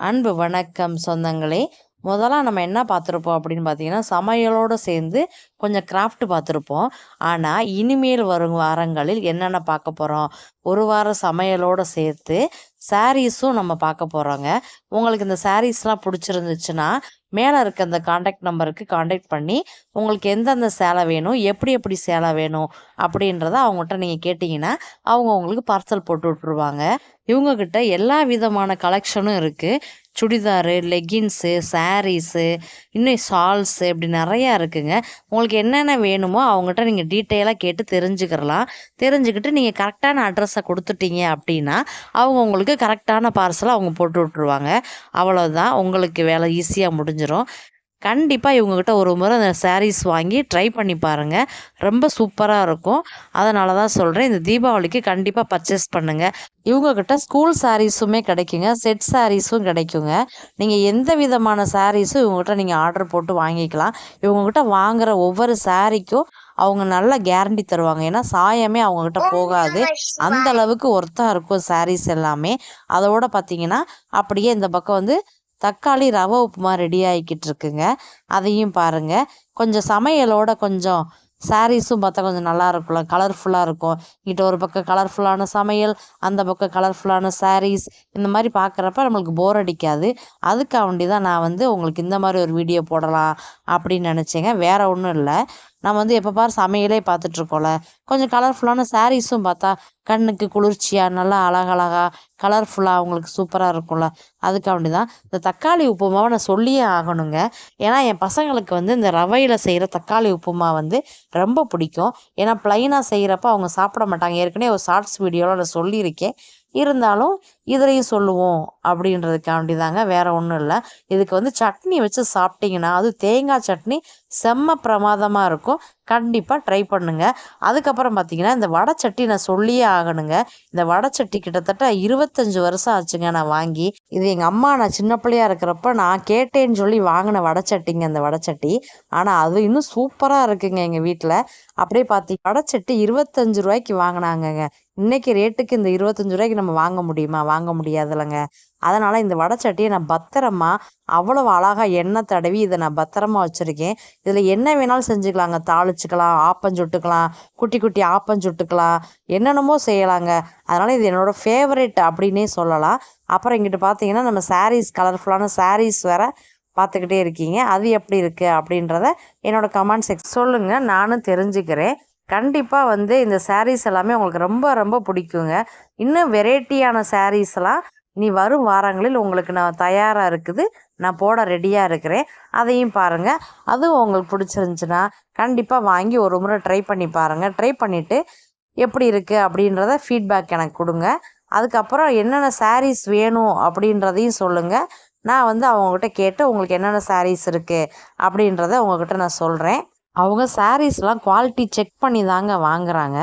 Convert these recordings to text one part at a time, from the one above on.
அன்பு வணக்கம் சொந்தங்களே. முதலாக நம்ம என்ன பார்த்துருப்போம் அப்படின்னு பார்த்தீங்கன்னா சமையலோடு சேர்ந்து கொஞ்சம் கிராஃப்ட் பார்த்துருப்போம் ஆனால் இனிமேல் வரும் வாரங்களில் என்னென்ன பார்க்க போகிறோம் ஒரு வாரம் சமையலோடு சேர்த்து சாரீஸும் நம்ம பார்க்க போகிறோங்க உங்களுக்கு இந்த சாரீஸ்லாம் பிடிச்சிருந்துச்சுன்னா மேலே இருக்க அந்த காண்டாக்ட் நம்பருக்கு காண்டாக்ட் பண்ணி உங்களுக்கு எந்தெந்த சேலை வேணும் எப்படி எப்படி சேலை வேணும் அப்படின்றத அவங்ககிட்ட நீங்கள் கேட்டிங்கன்னா அவங்க உங்களுக்கு பார்சல் போட்டு விட்ருவாங்க இவங்கக்கிட்ட எல்லா விதமான கலெக்ஷனும் இருக்குது சுடிதாரு லெகின்ஸு சாரீஸு இன்னும் ஷால்ஸு இப்படி நிறையா இருக்குங்க. உங்களுக்கு என்னென்ன வேணுமோ அவங்ககிட்ட நீங்கள் டீட்டெயிலாக கேட்டு தெரிஞ்சுக்கிறலாம். தெரிஞ்சுக்கிட்டு நீங்கள் கரெக்டான அட்ரஸை கொடுத்துட்டீங்க அப்படின்னா அவங்க உங்களுக்கு கரெக்டான பார்சலை அவங்க போட்டு விட்ருவாங்க அவ்வளோதான் உங்களுக்கு வேலை ஈஸியாக முடிஞ்சிடும் கண்டிப்பாக இவங்கக்கிட்ட ஒரு முறை அந்த சாரீஸ் வாங்கி ட்ரை பண்ணி பாருங்கள் ரொம்ப சூப்பராக இருக்கும். அதனால தான் சொல்கிறேன் இந்த தீபாவளிக்கு கண்டிப்பாக பர்ச்சேஸ் பண்ணுங்கள் இவங்கக்கிட்ட ஸ்கூல் சாரீஸுமே கிடைக்குங்க. செட் சாரீஸும் கிடைக்குங்க. நீங்கள் எந்த விதமான சாரீஸும் இவங்ககிட்ட நீங்கள் ஆர்டர் போட்டு வாங்கிக்கலாம். இவங்ககிட்ட வாங்குகிற ஒவ்வொரு சாரீக்கும் அவங்க நல்ல கேரண்டி தருவாங்க. ஏன்னா சாயமே அவங்கக்கிட்ட போகாது. அந்த அளவுக்கு ஒர்த்தாக இருக்கும் சாரீஸ் எல்லாமே. அதோட பார்த்தீங்கன்னா அப்படியே இந்த பக்கம் வந்து தக்காளி ரவை உப்புமா ரெடி ஆகிக்கிட்டு இருக்குங்க அதையும் பாருங்கள் கொஞ்சம் சமையலோட கொஞ்சம் சாரீஸும் பார்த்தா கொஞ்சம் நல்லா இருக்கும்ல கலர்ஃபுல்லாக இருக்கும். இங்கிட்ட ஒரு பக்கம் கலர்ஃபுல்லான சமையல் அந்த பக்கம் கலர்ஃபுல்லான சாரீஸ் இந்த மாதிரி பார்க்குறப்ப நம்மளுக்கு போர் அடிக்காது. அதுக்காக வேண்டி தான் நான் வந்து உங்களுக்கு இந்த மாதிரி ஒரு வீடியோ போடலாம் அப்படின்னு நினச்சேங்க. வேறு ஒன்றும் இல்லை. நம்ம வந்து எப்போ பார் சமையலே பார்த்துட்ருக்கோம்ல கொஞ்சம் கலர்ஃபுல்லான சாரீஸும் பார்த்தா கண்ணுக்கு குளிர்ச்சியாக நல்லா அழகழகாக கலர்ஃபுல்லாக அவங்களுக்கு சூப்பராக இருக்கும்ல. அதுக்காண்டி தான் இந்த தக்காளி உப்புமாவை நான் சொல்லியே ஆகணுங்க. ஏன்னா என் பசங்களுக்கு வந்து இந்த ரவையில் செய்கிற தக்காளி உப்புமா வந்து ரொம்ப பிடிக்கும். ஏன்னா ப்ளைனாக செய்கிறப்ப அவங்க சாப்பிட மாட்டாங்க. ஏற்கனவே ஒரு ஷார்ட்ஸ் வீடியோவில் நான் சொல்லியிருக்கேன். இருந்தாலும் இதுலேயும் சொல்லுவோம் அப்படின்றதுக்காண்டி தாங்க வேறு ஒன்றும் இல்லை. இதுக்கு வந்து சட்னி வச்சு சாப்பிட்டிங்கன்னா அது தேங்காய் சட்னி செம்ம பிரமாதமாக இருக்கும். கண்டிப்பாக ட்ரை பண்ணுங்கள் அதுக்கப்புறம் பார்த்தீங்கன்னா இந்த வடச்சட்டி நான் சொல்லியே ஆகணுங்க. இந்த வடச்சட்டி கிட்டத்தட்ட இருபத்தஞ்சி வருஷம் ஆச்சுங்க நான் வாங்கி. இது எங்கள் அம்மா நான் சின்ன பிள்ளையாக இருக்கிறப்ப நான் கேட்டேன்னு சொல்லி வாங்கின வடச்சட்டிங்க அந்த வடச்சட்டி ஆனால் அது இன்னும் சூப்பராக இருக்குங்க எங்கள் வீட்டில் அப்படியே பார்த்தி வடச்சட்டி இருபத்தஞ்சு ரூபாய்க்கு வாங்கினாங்கங்க. இன்னைக்கு ரேட்டுக்கு இந்த இருபத்தஞ்சு ரூபாய்க்கு நம்ம வாங்க முடியுமா? வாங்க முடியாதுல்லங்க அதனால் இந்த வடச்சட்டியை நான் பத்திரமா அவ்வளவு அழகாக எண்ணெய் தடவி இதை நான் பத்திரமா வச்சுருக்கேன். இதில் என்ன வேணாலும் செஞ்சுக்கலாங்க. தாளிச்சுக்கலாம் ஆப்பஞ்சுட்டுக்கலாம் குட்டி குட்டி ஆப்பஞ்சுட்டுக்கலாம் என்னென்னமோ செய்யலாங்க. அதனால் இது என்னோடய ஃபேவரெட் அப்படின்னே சொல்லலாம். அப்புறம் இங்கிட்டு பார்த்தீங்கன்னா நம்ம சாரீஸ் கலர்ஃபுல்லான சாரீஸ் வேறு பார்த்துக்கிட்டே இருக்கீங்க. அது எப்படி இருக்குது அப்படின்றத என்னோடய கமெண்ட் செக்ஸ் சொல்லுங்கள் நானும் தெரிஞ்சுக்கிறேன். கண்டிப்பாக வந்து இந்த சாரீஸ் எல்லாமே உங்களுக்கு ரொம்ப ரொம்ப பிடிக்குங்க. இன்னும் வெரைட்டியான சாரீஸ்லாம் இனி வரும் வாரங்களில் உங்களுக்கு நான் தயாராக இருக்குது. நான் போட ரெடியாக இருக்கிறேன். அதையும் பாருங்கள் அதுவும் உங்களுக்கு பிடிச்சிருந்துச்சின்னா கண்டிப்பாக வாங்கி ஒரு முறை ட்ரை பண்ணி பாருங்கள் ட்ரை பண்ணிவிட்டு எப்படி இருக்குது அப்படின்றத ஃபீட்பேக் எனக்கு கொடுங்க. அதுக்கப்புறம் என்னென்ன சாரீஸ் வேணும் அப்படின்றதையும் சொல்லுங்கள் நான் வந்து அவங்கக்கிட்ட கேட்டு உங்களுக்கு என்னென்ன சாரீஸ் இருக்குது அப்படின்றத உங்கள்கிட்ட நான் சொல்கிறேன் அவங்க சாரீஸ்லாம் குவாலிட்டி செக் பண்ணி தாங்க வாங்குறாங்க.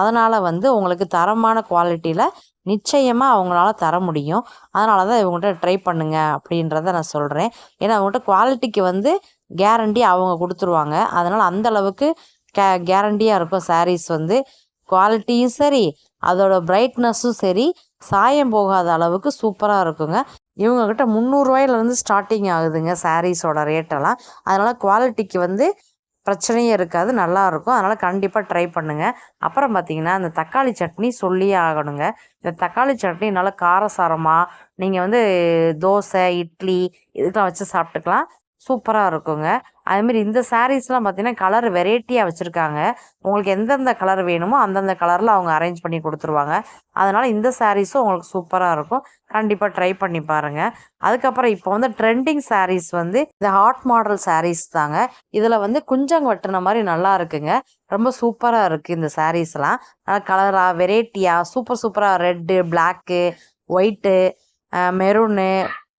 அதனால் வந்து உங்களுக்கு தரமான குவாலிட்டியில் நிச்சயமாக அவங்களால தர முடியும். அதனால தான் இவங்ககிட்ட ட்ரை பண்ணுங்க அப்படின்றத நான் சொல்கிறேன் ஏன்னா அவங்ககிட்ட குவாலிட்டிக்கு வந்து கேரண்டி அவங்க கொடுத்துருவாங்க. அதனால் அந்த அளவுக்கு கே கேரண்டியாக இருக்கும் சாரீஸ் வந்து. குவாலிட்டியும் சரி அதோட பிரைட்னஸும் சரி சாயம் போகாத அளவுக்கு சூப்பராக இருக்குங்க. இவங்கக்கிட்ட முந்நூறுரூவாயிலேருந்து ஸ்டார்டிங் ஆகுதுங்க சாரீஸோட ரேட்டெல்லாம் அதனால் குவாலிட்டிக்கு வந்து பிரச்சனையும் இருக்காது நல்லாயிருக்கும் அதனால் கண்டிப்பாக ட்ரை பண்ணுங்கள் அப்புறம் பார்த்திங்கன்னா அந்த தக்காளி சட்னி சொல்லியே ஆகணுங்க. இந்த தக்காளி சட்னி நல்லா காரசாரமாக நீங்கள் வந்து தோசை இட்லி இதுக்கெலாம் வச்சு சாப்பிட்டுக்கலாம். சூப்பராக இருக்குங்க. அதுமாரி இந்த சாரீஸ்லாம் பார்த்தீங்கன்னா கலர் வெரைட்டியாக வச்சுருக்காங்க. உங்களுக்கு எந்தெந்த கலர் வேணுமோ அந்தந்த கலரில் அவங்க அரேஞ்ச் பண்ணி கொடுத்துருவாங்க. அதனால் இந்த சாரீஸும் உங்களுக்கு சூப்பராக இருக்கும். கண்டிப்பாக ட்ரை பண்ணி பாருங்கள் அதுக்கப்புறம் இப்போ வந்து ட்ரெண்டிங் சாரீஸ் வந்து இந்த ஹாட் மாடல் சாரீஸ் தாங்க. இதில் வந்து குஞ்சங் வெட்டின மாதிரி நல்லா இருக்குங்க. ரொம்ப சூப்பராக இருக்குது இந்த சாரீஸ்லாம். நல்லா கலராக வெரைட்டியாக சூப்பர் சூப்பராக red black white maroon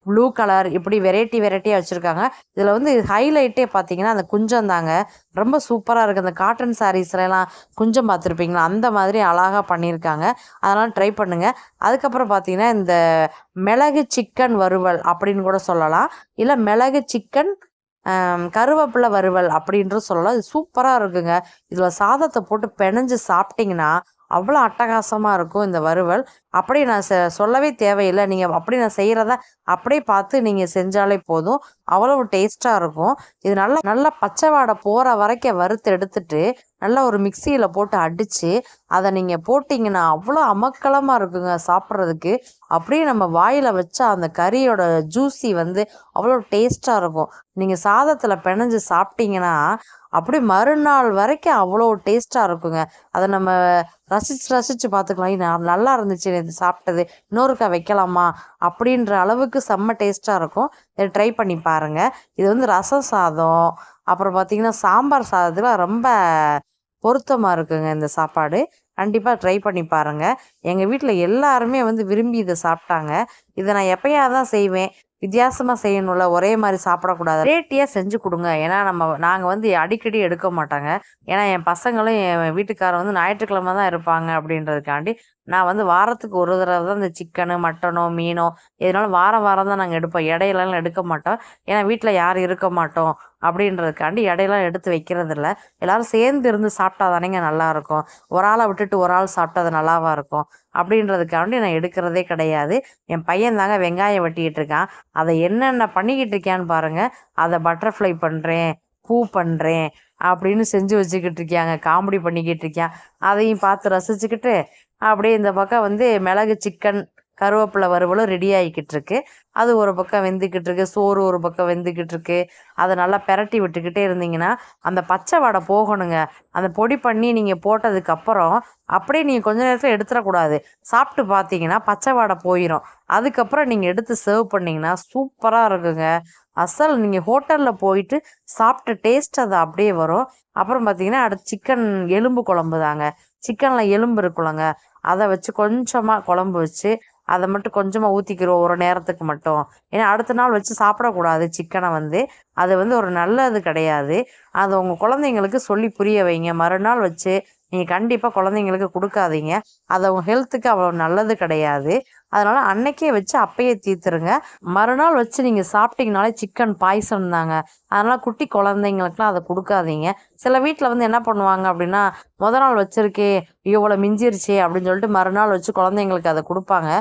blue colour இப்படி வெரைட்டி வெரைட்டியாக வச்சுருக்காங்க. இதில் வந்து ஹைலைட்டே பார்த்தீங்கன்னா அந்த குஞ்சம் தாங்க. ரொம்ப சூப்பராக இருக்குது அந்த காட்டன் சாரீஸ்லாம் குஞ்சம் பார்த்துருப்பீங்களா அந்த மாதிரி அழகாக பண்ணியிருக்காங்க அதனால் ட்ரை பண்ணுங்கள் அதுக்கப்புறம் பார்த்தீங்கன்னா இந்த மிளகு சிக்கன் வறுவல் அப்படின்னு கூட சொல்லலாம். இல்லை மிளகு சிக்கன் கருவேப்பிலை வறுவல் அப்படின்றது சொல்லலாம். இது சூப்பராக இருக்குங்க. இதில் சாதத்தை போட்டு பிணைஞ்சு சாப்பிட்டிங்கன்னா அவ்வளோ அட்டகாசமாக இருக்கும் இந்த வறுவல். அப்படியே நான் செ சொல்லவே தேவையில்லை. நீங்கள் அப்படி நான் செய்கிறத அப்படியே பார்த்து நீங்கள் செஞ்சாலே போதும். அவ்வளவு டேஸ்ட்டாக இருக்கும். இது நல்லா நல்லா பச்சை வாடை போகிற வரைக்கும் வறுத்து எடுத்துட்டு நல்லா ஒரு மிக்சியில் போட்டு அடித்து அதை நீங்கள் போட்டிங்கன்னா அவ்வளோ அமக்கலமாக இருக்குங்க சாப்பிட்றதுக்கு. அப்படியே நம்ம வாயில் வச்சா அந்த கறியோட ஜூஸி வந்து அவ்வளோ டேஸ்ட்டாக இருக்கும். நீங்கள் சாதத்தில் பிணைஞ்சு சாப்பிட்டீங்கன்னா அப்படியே மறுநாள் வரைக்கும் அவ்வளோ டேஸ்ட்டாக இருக்குங்க. அதை நம்ம ரசித்து ரசித்து பார்த்துக்கலாம். நல்லா இருந்துச்சு. இது சாப்பிட்டது இன்னொருக்கா வைக்கலாமா? அப்படின்ற அளவுக்கு செம்ம டேஸ்ட்டாக இருக்கும். இதை ட்ரை பண்ணி பாருங்கள் இது வந்து ரசம் சாதம் அப்புறம் பார்த்திங்கன்னா சாம்பார் சாதத்தில் ரொம்ப பொருத்தமாக இருக்குங்க இந்த சாப்பாடு. கண்டிப்பாக ட்ரை பண்ணி பாருங்கள் எங்கள் வீட்டில் எல்லாருமே வந்து விரும்பி இதை சாப்பிட்டாங்க. இதை நான் எப்பயாவது தான் செய்வேன். வித்தியாசமாக செய்யணும்ல ஒரே மாதிரி சாப்பிடக்கூடாது. ரேட்டியாக செஞ்சு கொடுங்க. ஏன்னா நம்ம நாங்கள் வந்து அடிக்கடி எடுக்க மாட்டாங்க. ஏன்னா என் பசங்களும் என் வீட்டுக்காரர் வந்து ஞாயிற்றுக்கிழமை தான் இருப்பாங்க அப்படின்றதுக்காண்டி நான் வந்து வாரத்துக்கு ஒரு தடவை தான் இந்த சிக்கனு மட்டனோ மீனோ எதுனாலும் வாரம் வாரம் தான் நாங்கள் எடுப்போம். இடையிலலாம் எடுக்க மாட்டோம். ஏன்னா வீட்டில் யாரும் இருக்க மாட்டோம். அப்படின்றதுக்காண்டி இடையெல்லாம் எடுத்து வைக்கிறது இல்லை எல்லோரும் சேர்ந்து இருந்து சாப்பிட்டா தானேங்க நல்லாயிருக்கும். ஒரு ஆளை விட்டுட்டு ஒரு ஆள் சாப்பிட்டா அது நல்லாவா இருக்கும்? அப்படின்றதுக்காண்டி நான் எடுக்கிறதே கிடையாது. என் பையன் தாங்க வெங்காயம் வெட்டிக்கிட்டு இருக்கான். அதை என்னென்ன பண்ணிக்கிட்டு இருக்கான்னு பாருங்கள் அதை பட்டர்ஃப்ளை பண்ணுறேன் பூ பண்ணுறேன் அப்படின்னு செஞ்சு வச்சுக்கிட்டு இருக்கியாங்க. காமெடி பண்ணிக்கிட்டு இருக்கியான். அதையும் பார்த்து ரசிச்சுக்கிட்டு அப்படியே இந்த பக்கம் வந்து மிளகு சிக்கன் கருவேப்பிலை வறுவலும் ரெடி ஆகிக்கிட்டு இருக்கு அது ஒரு பக்கம் வெந்துக்கிட்டு இருக்கு சோறு ஒரு பக்கம் வெந்துக்கிட்டு இருக்கு அதை நல்லா பெரட்டி விட்டுக்கிட்டே இருந்தீங்கன்னா அந்த பச்சை வடை போகணுங்க. அந்த பொடி பண்ணி நீங்கள் போட்டதுக்கப்புறம் அப்படியே நீங்கள் கொஞ்ச நேரத்தில் எடுத்துடக்கூடாது. சாப்பிட்டு பார்த்தீங்கன்னா பச்சை வடை போயிடும் அதுக்கப்புறம் நீங்கள் எடுத்து சர்வ் பண்ணிங்கன்னா சூப்பராக இருக்குங்க. அசல் நீங்கள் ஹோட்டலில் போயிட்டு சாப்பிட்ட டேஸ்ட் அது அப்படியே வரும். அப்புறம் பார்த்தீங்கன்னா அடுத்து சிக்கன் எலும்பு குழம்பு தாங்க சிக்கனில் எலும்பு இருக்குல்லங்க. அதை வச்சு கொஞ்சமாக குழம்பு வச்சு அதை மட்டும் கொஞ்சமாக ஊற்றிக்கிறோம் ஒரு நேரத்துக்கு மட்டும். ஏன்னா அடுத்த நாள் வச்சு சாப்பிடக்கூடாது சிக்கனை வந்து. அது வந்து ஒரு நல்லது கிடையாது. அது உங்கள் குழந்தைங்களுக்கு சொல்லி புரிய வைங்க. மறுநாள் வச்சு நீங்கள் கண்டிப்பாக குழந்தைங்களுக்கு கொடுக்காதீங்க. அது அவங்க ஹெல்த்துக்கு அவ்வளோ நல்லது கிடையாது. அதனால் அன்னைக்கே வச்சு அப்பயே தீர்த்துருங்க. மறுநாள் வச்சு நீங்கள் சாப்பிட்டீங்கனாலே சிக்கன் பாய்சன் தாங்க. அதனால் குட்டி குழந்தைங்களுக்குலாம் அதை கொடுக்காதீங்க. சில வீட்டில் வந்து என்ன பண்ணுவாங்க அப்படின்னா முத நாள் வச்சுருக்கே இவ்வளோ மிஞ்சிருச்சே அப்படின்னு சொல்லிட்டு மறுநாள் வச்சு குழந்தைங்களுக்கு அதை கொடுப்பாங்க.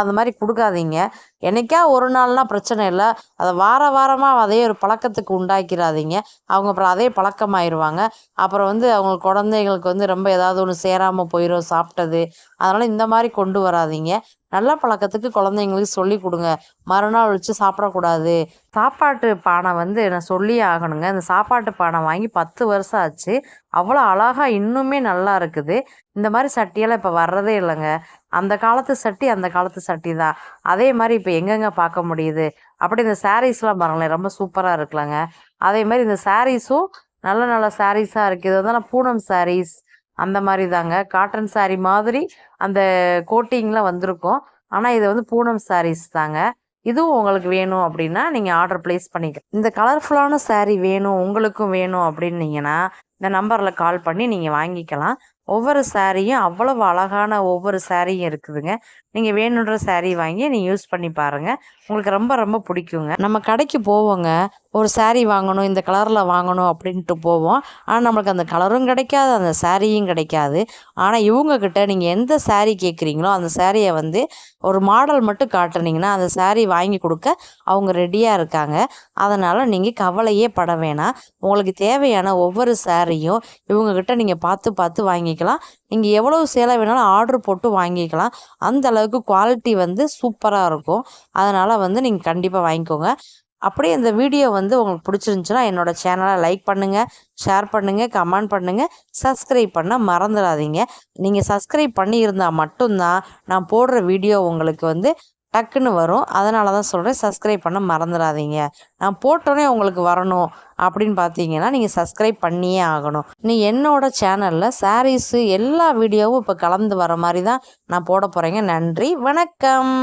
அது மாதிரி கொடுக்காதீங்க. என்னைக்கா ஒரு நாள்னா பிரச்சனை இல்லை. அதை வார வாரமாக அதே ஒரு பழக்கத்துக்கு உண்டாக்கிறாதீங்க அவங்க அப்புறம் அதே பழக்கமாயிருவாங்க. அப்புறம் வந்து அவங்க குழந்தைங்களுக்கு வந்து ரொம்ப ஏதாவது ஒன்று சேராமல் போயிடும் சாப்பிட்டது. அதனால் இந்த மாதிரி கொண்டு வராதிங்க. நல்ல பழக்கத்துக்கு குழந்தைங்களுக்கு சொல்லி கொடுங்க. மறுநாள் வச்சு சாப்பிடக்கூடாது. சாப்பாட்டு பானை வந்து நான் சொல்லியே ஆகணுங்க. இந்த சாப்பாட்டு பானை வாங்கி பத்து வருஷம் ஆச்சு. அவ்வளோ அழகாக இன்னுமே நல்லா இருக்குது. இந்த மாதிரி சட்டியெல்லாம் இப்போ வர்றதே இல்லைங்க. அந்த காலத்து சட்டி அந்த காலத்து சட்டி தான். அதே மாதிரி இப்போ எங்கெங்கே பார்க்க முடியுது? அப்படி இந்த சாரீஸ்லாம் பாருங்களேன் ரொம்ப சூப்பராக இருக்கலாங்க அதே மாதிரி இந்த சாரீஸும் நல்ல நல்ல சாரீஸாக இருக்குது இது வந்து பூனம் சாரீஸ் அந்த மாதிரி தாங்க. காட்டன் சாரீ மாதிரி அந்த கோட்டிங்லாம் வந்திருக்கும். ஆனால் இது வந்து பூனம் சாரீஸ் தாங்க. இதுவும் உங்களுக்கு வேணும் அப்படின்னா நீங்கள் ஆர்டர் ப்ளேஸ் பண்ணிக்க இந்த கலர்ஃபுல்லான சாரீ வேணும் உங்களுக்கும் வேணும் அப்படின்னீங்கன்னா இந்த நம்பரில் கால் பண்ணி நீங்கள் வாங்கிக்கலாம். ஒவ்வொரு சாரியும் அவ்வளவு அழகான ஒவ்வொரு சாரியும் இருக்குதுங்க. நீங்கள் வேணுன்ற சாரீ வாங்கி நீங்கள் யூஸ் பண்ணி பாருங்கள் உங்களுக்கு ரொம்ப ரொம்ப பிடிக்குங்க. நம்ம கடைக்கு போவோங்க. ஒரு சாரீ வாங்கணும் இந்த கலரில் வாங்கணும் அப்படின்ட்டு போவோம். ஆனால் நம்மளுக்கு அந்த கலரும் கிடைக்காது அந்த சாரியும் கிடைக்காது. ஆனால் இவங்கக்கிட்ட நீங்கள் எந்த சாரீ கேட்குறீங்களோ அந்த சாரியை வந்து ஒரு மாடல் மட்டும் காட்டுனீங்கன்னா அந்த சாரீ வாங்கி கொடுக்க அவங்க ரெடியாக இருக்காங்க. அதனால் நீங்கள் கவலையே பட வேணாம். உங்களுக்கு தேவையான ஒவ்வொரு சாரியும் இவங்கக்கிட்ட நீங்கள் பார்த்து பார்த்து வாங்கிக்கலாம். நீங்கள் எவ்வளோ சேலை வேணாலும் ஆர்டர் போட்டு வாங்கிக்கலாம். அந்த அளவுக்கு குவாலிட்டி வந்து சூப்பராக இருக்கும். அதனால் வந்து நீங்கள் கண்டிப்பாக வாங்கிக்கோங்க. அப்படியே இந்த வீடியோ வந்து உங்களுக்கு பிடிச்சிருந்துச்சுன்னா என்னோடய சேனலை லைக் பண்ணுங்கள் ஷேர் பண்ணுங்கள் கமெண்ட் பண்ணுங்கள் சப்ஸ்கிரைப் பண்ண மறந்துடாதீங்க. நீங்கள் சப்ஸ்கிரைப் பண்ணியிருந்தால் மட்டும்தான் நான் போடுற வீடியோ உங்களுக்கு வந்து டக்குன்னு வரும். அதனால தான் சொல்கிறேன் சப்ஸ்கிரைப் பண்ண மறந்துடாதீங்க நான் போட்டோன்னே உங்களுக்கு வரணும் அப்படின்னு பார்த்தீங்கன்னா நீங்கள் சப்ஸ்கிரைப் பண்ணியே ஆகணும். நீ என்னோடய சேனலில் சாரீஸு எல்லா வீடியோவும் இப்போ கலந்து வர மாதிரி தான் நான் போட போகிறேங்க நன்றி வணக்கம்.